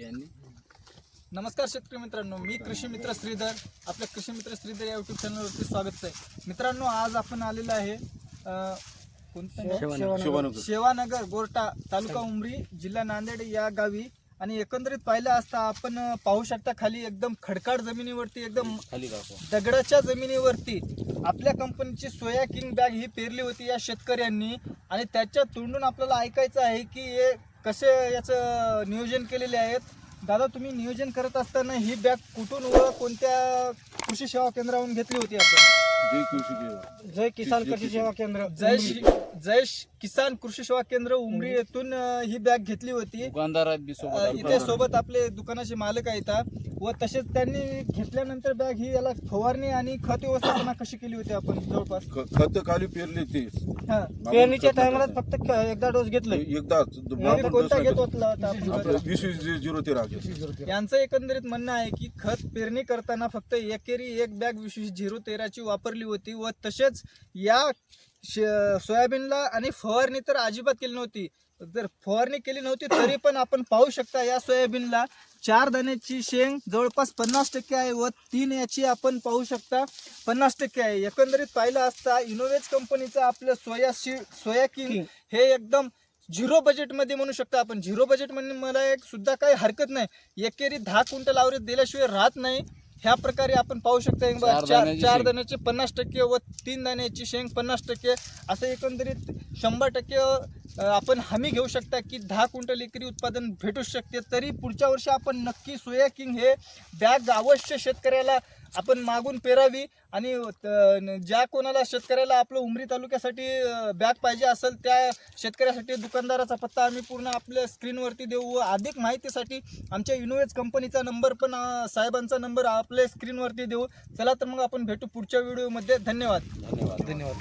यांनी. नमस्कार शेतकरी मित्रांनो मी कृषी मित्र श्रीधर. आपल्या कृषी मित्र श्रीधर या युट्यूब चॅनलवरती स्वागत आहे. मित्रांनो आज आपण आलेलो आहे कोणतं? शिवानगर. गोरटा तालुका उमरी जिल्हा नांदेड या गावी. आणि एकंदरीत पाहिलं असता आपण पाहू शकता खाली एकदम खडकाळ जमिनीवरती एकदम दगडाच्या जमिनीवरती आपल्या कंपनीची सोया किंग बॅग ही पेरली होती या शेतकऱ्यांनी. आणि त्याच्या तोंडून आपल्याला ऐकायचं आहे की हे कसे याचं नियोजन केलेले आहेत? दादा तुम्ही नियोजन करत असताना ही बॅग कुठून व कोणत्या कृषी सेवा केंद्रावरून घेतली होती आपण? जय कृषी जय किसान कृषी सेवा केंद्र. जय श्री- जय किसान कृषी सेवा केंद्र उमरी येथून ही बॅग घेतली होती. इथे सोबत आपले दुकानाचे मालक आहेत. व तसेच त्यांनी घेतल्यानंतर बॅग ही याला फवारणी आणि खत व्यवस्थापना कशी केली होती आपण जवळपास? खत खाली पेरले ते. हा. पेरणीच्या टायमाला फक्त क- एकदा डोस घेतलाय. एकदाच म्हणजे कोणता घेत होता वीस झिरो तेरा घेतलं. यांचं एकंदरीत म्हणणं आहे की खत पेरणी करताना फक्त एकेरी एक बॅग विशेष झिरो तेराची वापरली होती व तसेच या सोयाबीनला आणि फवारणी तर अजिबात केली नव्हती. जर फवारणी केली नव्हती तरी पण आपण पाहू शकता या सोयाबीनला चार दाण्याची शेंग जवळपास पन्नास टक्के आहे व तीन याची आपण पाहू शकता पन्नास टक्के आहे. एकंदरीत पाहिलं असता इनोवेज कंपनीचं आपलं सोया शी सोया किंग हे एकदम झिरो बजेटमध्ये म्हणू शकतो आपण. झिरो बजेटमध्ये मला एक सुद्धा काही हरकत नाही. एकेरी दहा क्विंटल आवरेज दिल्याशिवाय राहत नाही. ह्या प्रकारे आपण पाहू शकता चार चार दाण्याची चार. दाण्याचे पन्नास टक्के व तीन दाण्याची शेंग पन्नास टक्के असं एकंदरीत शंभर टक्के आपण हमी घेऊ शकता की दहा क्विंटल एकरी उत्पादन भेटू शकते तरी पुढच्या वर्षी आपण नक्की सोया किंग हे बॅग अवश्य शेतकऱ्याला आपण मागून पेरावी आणि ज्या कोणाला शेतकऱ्याला आपलं उमरी तालुक्यासाठी बॅग पाहिजे असेल त्या शेतकऱ्यासाठी दुकानदाराचा पत्ता आम्ही पूर्ण आपल्या स्क्रीनवरती देऊ व अधिक माहितीसाठी आमच्या इनोवेज कंपनीचा नंबर पण साहेबांचा नंबर आपल्या स्क्रीनवरती देऊ. चला तर मग आपण भेटू पुढच्या व्हिडिओमध्ये. धन्यवाद. धन्यवाद. धन्यवाद.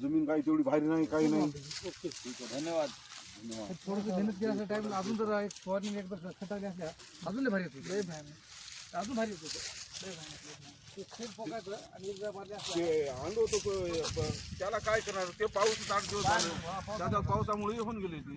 जमीन काही तेवढी भारी नाही काही नाही. धन्यवाद धन्यवाद. थोडस मेहनत केली असं टाइम अजून जर एक फवारणी एकदा खतावली असल्या अजून लय भारी येतो अजून भारी येतो ते खूप फोकायचं आणि एकदा मारले ते होतं त्याला काय करणार? ते पाऊस आठ दिवस झाले. त्याचा पावसामुळे होऊन गेले ते